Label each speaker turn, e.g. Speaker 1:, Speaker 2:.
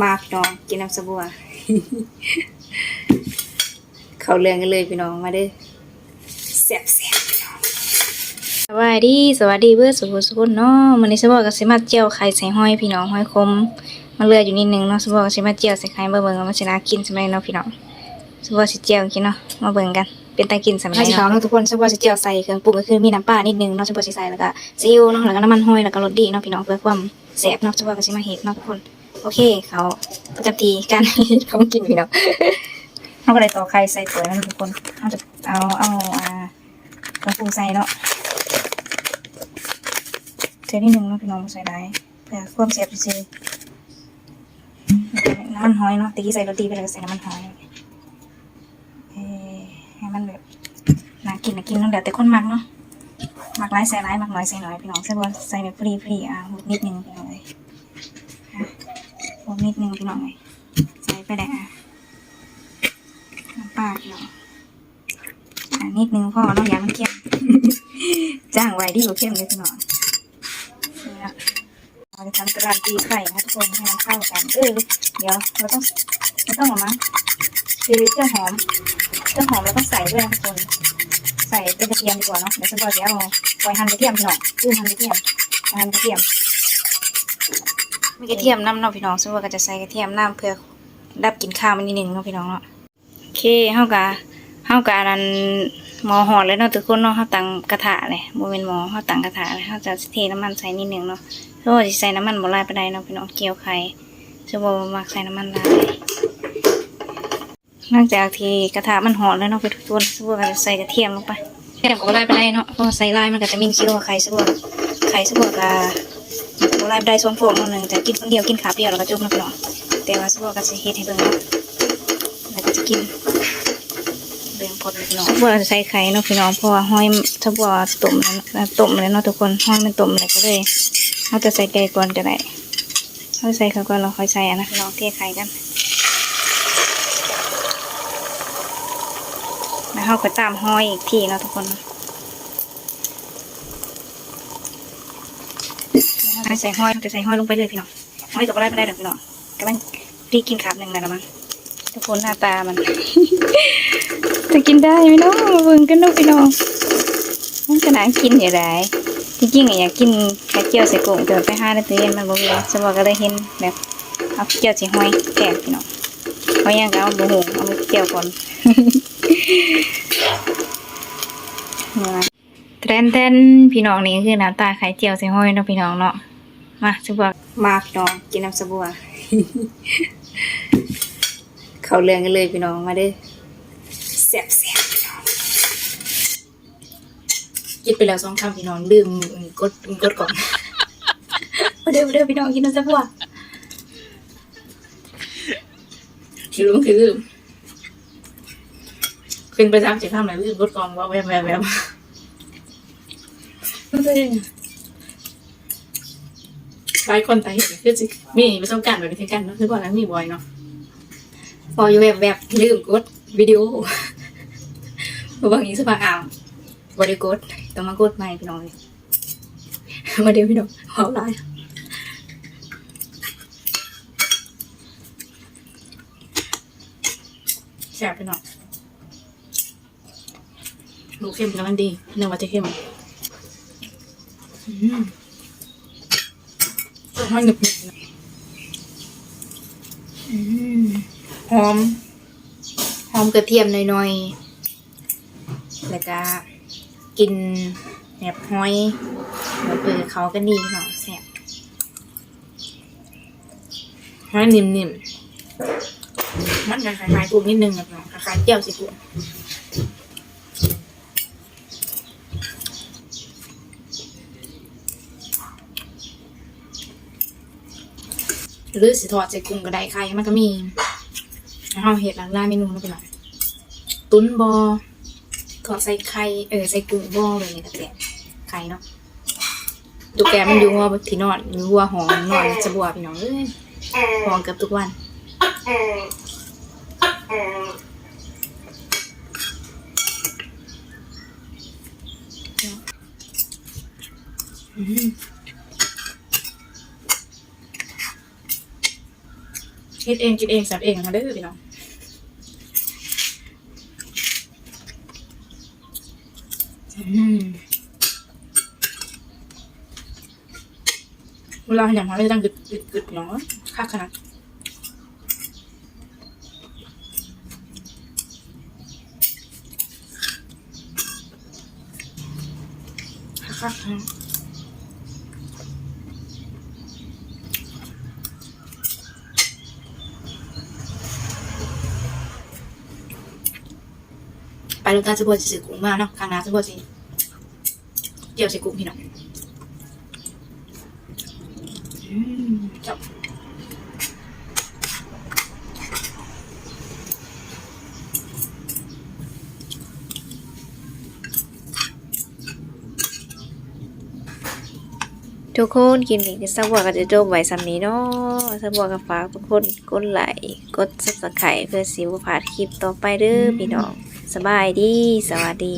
Speaker 1: มาพี่น้องกินน้ำสบัวเขาเรื่องกันเลยพี่น้องมาเด้อแซ่บแซ่บพี่น้องสวัสดีสวัสดีเพื่อนสุขสุขเนาะมันนี้สบัวกับสิมาเจียวไข่ใส่ห้อยพี่น้องห้อยคมมันเลืออยู่นิดนึงเนาะสบัวกับสิมาเจียวใส่ไข่มาเบิ่งว่ามันสิน่ากินสมัยเนาะพี่น้องสบัวสิเจียวกินเนาะมาเบิ่งกันเป็นตากินสมัยเนาะเนาะทุกคนสบัวสิเจียวใส่เครื่องปรุงก็คือมีน้ำปลานิดนึงเนาะสบัวสิใส่แล้วก็ซีอิ๊วเนาะแล้วก็น้ำมันห้อยแล้วก็รสดีเนาะพี่น้องเพื่อความแซ่บเนาะสบัวก็สิมาเฮ็ดเนาะทุกคน โอเค เขาประจำทีการเขามากินพี่น้องเขาก็เลยต่อไข่ใส่ถ้วยนะทุกคนเขาจะเอาเอาอ่าเรื่องปรุงใส่เนาะเทนิดนึงเนาะพี่น้องใส่ได้เพื่อความเสียบซื่อๆน้ำมันหอยเนาะตะกี้ใส่โรตีไปเลยใส่น้ำมันหอยเอ่อให้มันแบบน่ากินน่ากินเนาะเดี๋ยวแต่คนมักเนาะมักร้ใส่ร้มักน้อยใส่น้อยพี่น้องใส่บอใส่แบบฟรีฟรีๆอะนิดนึงพี่น้อง วนิดนึงพี่น้องเลยใส่ไปแหละน้ำปลาพี่น้องนิดนึงพ่อเน้องยามันเค็มจ้างไว้ดีกว่าเค็มเลยพี่น้องนี่นะเราจะทำกระดานตีไข่นะทุกคนให้มันเข้ากันเออเดี๋ยวเราต้องเราต้องหอมมั้งคือเจ้าหอมเจ้าหอมเราต้องใส่ด้วยนะทุกคนใส่เป็นกระเทียมดีกว่าเนาะเดี๋ยวฉันบอกเดี๋ยวเอาปล่อยหั่นกระเทียมพี่น้องยื่นหั่นกระเทียมหั่นกระเทียม มีกระเทียมน้ำเนาะพี่น้องซึ่งว่าก็จะใส่กระเทียมน้ำเพื่อดับกลินข้าวมันนิดนึงเนาะพี่น้องเนาะโอเคเฮากะเฮากะนั้นหมอหอดเลยเนาะทุกคนเนาะเฮาตังกระทะเลยบ่เป็นหมอเฮาตังกระทะเลยเฮาจะเทน้ำมันใส่นิดนึงเนาะเพราะว่าสิใส่น้ำมันบ่หลายปานใดเนาะพี่น้องเกี่ยวไข่ซึ่งว่าบ่มักใส่น้ำมันหลายหลังจากที่กระทะมันหอดแล้วเนาะพี่ทุกคนซึ่งว่าก็จะใส่กระเทียมลงไปกระเทียมก็บ่หลายปานใดเนาะเพราะใส่ลายมันก็จะมีคิวกับไข่ซึ่งว่าไข่ซึ่ง ว่าก็โบราณได้ส่วนผงหนึ่งแต่กินคนเดียวกินขาเปรี้ยวแล้วก็จุ่มนะพี่น้องแต่ว่าสัวก็จะเฮ็ดให้เบิ่งเนาะแล้วก็จะกินเบิ่งพอดีน้องสัวจะใส่ไข่เนาะพี่น้องเพราะว่าห้อยถ้าบัวต้มแล้วต้มเลยเนาะทุกคนห้อยมันต้มเลยก็เลยเราจะใส่ไก่ก่อนก็ได้เราใส่ไข่ก่อนเราค่อยใส่อันนะพี่น้องเทไข่กันแล้วเราก็ตามห้อยอีกทีเนาะทุกคนเนาะ ให้ใส่ห้อยจะใส่ห้อยลงไปเลยพี่น้องห้อยกับอะไรไม่ได้ดอกพี่น้องกำลังรีกินขาบหนึ่งแล้วมั้งทุกคนหน้าตามัน จะกินได้ไหมเนาะมาเบิ่งกันเนาะพี่น้องมันจะน่ากินอย่างไรจริงๆอะอยากกินไข่เจียวใส่กุ้งแต่ไปห้าในตู้เย็นมันบ่มีสมมติก็เลยเห็นแบบเอาเจียวใส่ห้อยแทนพี่น้องห้อยย่างก็เอาบุหูเอาเจียวก่อนเนี่ยนะแทนแทนพี่น้องนี่คือน้ำตาไข่เจียวใส่ห้อยเนาะพี่น้องเนาะ มาสบัวมาพี่น้องกินน้ำสบัวเขาเรื่องกันเลยพี่น้องมาเด้อแซ่บแซ่บพี่น้องกินไปแล้วสองคำพี่น้องดื่มกดกดก่อนมาเด้อมาเด้อพี่น้องกินน้ำสบัวคือรู้คือลืมเป็นประจำจะทำอะไรลืมกดก่อนว่าแวบแวบแวบ หลายคนแต่เห็นคือสิมีประสบการณ์แบบนี้คือกันเนาะคือก่อนนั้นมีบ่อยเนาะพออยู่แบบแบบลืมกดวิดีโอบางทีสภาพอ้าวบริกดต้องมากดใหม่พี่น้องเลยมาเดี๋ยวพี่น้องเอาไลน์แซ่บพี่น้องลูกเข้มกำลังดีเนื้อมันจะเข้มอืม มันหนึบๆนะอืมหอม หอมกระเทียมหน่อยๆ แล้วก็กินแบบหอยแบบเปิดเขากันดีเนาะแซ่บหอยนิ่มๆ มันจะคล้ายๆกุ้งนิดนึงอะเนาะคล้ายๆเจียวสิกุ้ง หรือสิทอดใส่กุ้งก็ไดไข่มันก็มีเฮาเฮ็ดหลากหลาเมนูเนาะพี่น้องตุ้นบอทอดใส่ไข่เออใส่กุ้งบอแบบนี้ก็แซ่บไข่เนาะตุ๊กแกมันอยู่หัวที่นอนอยู่หัวหอมนอนจะบัวพี่น้องเอ้ยหอมเกือบทุกวันอืม เฮ็ดเองกินเองสับเองมาเด้อพี่น้องอืมเวลาอย่างมาเลยดังกึดกึดกึดเนาะคักขนาดคักๆนะไรงการสะบัวสิซื้อกุ้งมากเนาะข้างน้าสะบัวสิเกี่ยวใส่กุ้งพี่น้องจับ
Speaker 2: ทุกคนกินหนี่ก็สักบัวก็จะจบไว้สำนี้เนาะสักบัวก็ฝาทุกคนกดไลค์กด Subscribe เพื่อสิบ่พาดคลิปต่อไปเด้อพี่น้อง สบายดี สวัสดี